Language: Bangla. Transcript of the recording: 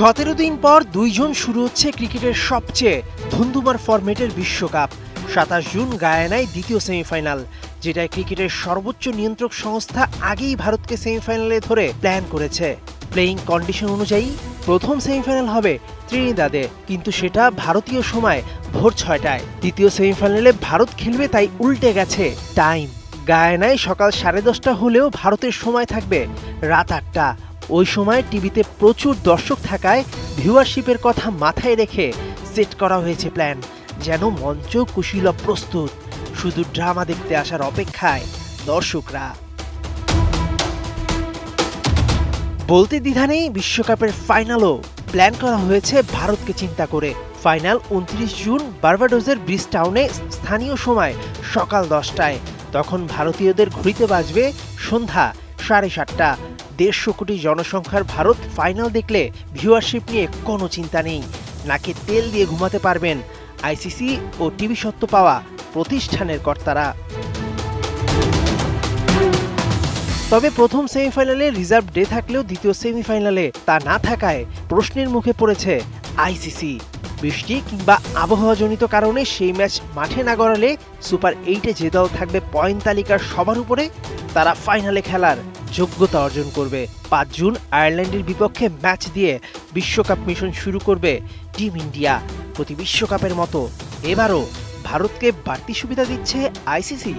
সতেরো দিন পর দুইজন শুরু হচ্ছে ক্রিকেটের সবচেয়ে ধুন্ধুমার ফরম্যাটের বিশ্বকাপ। সাতাশ জুন গায়ানায় দ্বিতীয় সেমিফাইনাল, যেটায় ক্রিকেটের সর্বোচ্চ নিয়ন্ত্রক সংস্থা আগেই ভারতকে সেমিফাইনালে ধরে প্ল্যান করেছে। প্লেইং কন্ডিশন অনুযায়ী প্রথম সেমিফাইনাল হবে ত্রিনিদাদে, কিন্তু সেটা ভারতীয় সময় ভোর ছয়টায়। দ্বিতীয় সেমিফাইনালে ভারত খেলবে তাই উল্টে গেছে টাইম। গায়ানায় সকাল সাড়ে দশটা হলেও ভারতের সময় থাকবে রাত আটটা। ওই সময় টিভিতে প্রচুর দর্শক থাকায় ভিউয়ারশিপের কথা মাথায় রেখে সেট করা হয়েছে প্ল্যান, যেন মঞ্চ কুশীলব প্রস্তুত। শুধু ড্রামা দেখতে আসার অপেক্ষায় দর্শকরা। বলতে দ্বিধা নেই, বিশ্বকাপের ফাইনালও। প্ল্যান করা হয়েছে ভারতকে চিন্তা করে। ফাইনাল উনত্রিশ জুন বার্বাডোজের ব্রিজ টাউনে স্থানীয় সময় সকাল দশটায়। তখন ভারতীয়দের ঘুরিতে বাজবে সন্ধ্যা সাড়ে সাতটা। দেড়শো কোটি জনসংখ্যার ভারত ফাইনাল দেখলে ভিউয়ারশিপ নিয়ে কোনো চিন্তা নেই। নাকে তেল দিয়ে ঘুমাতে পারবেন আইসিসি ও টিভি সত্ত্ব পাওয়া প্রতিষ্ঠানের কর্তারা। তবে প্রথম সেমিফাইনালে রিজার্ভ ডে থাকলেও দ্বিতীয় সেমিফাইনালে তা না থাকায় প্রশ্নের মুখে পড়েছে আইসিসি বৃষ্টি কিংবা আবহাওয়াজনিত কারণে সেই ম্যাচ মাঠে না গড়ালে সুপার এইটে যে দল থাকবে পয়েন্ট তালিকার সবার উপরে, তারা ফাইনালে খেলার। যোগ্যতা অর্জন করবে। পাঁচ জুন আয়ারল্যান্ডের বিপক্ষে ম্যাচ দিয়ে বিশ্বকাপ মিশন শুরু করবে টিম ইন্ডিয়া। প্রতি বিশ্বকাপের মতো এবারও ভারতকে বাড়তি সুবিধা দিচ্ছে আইসিসি।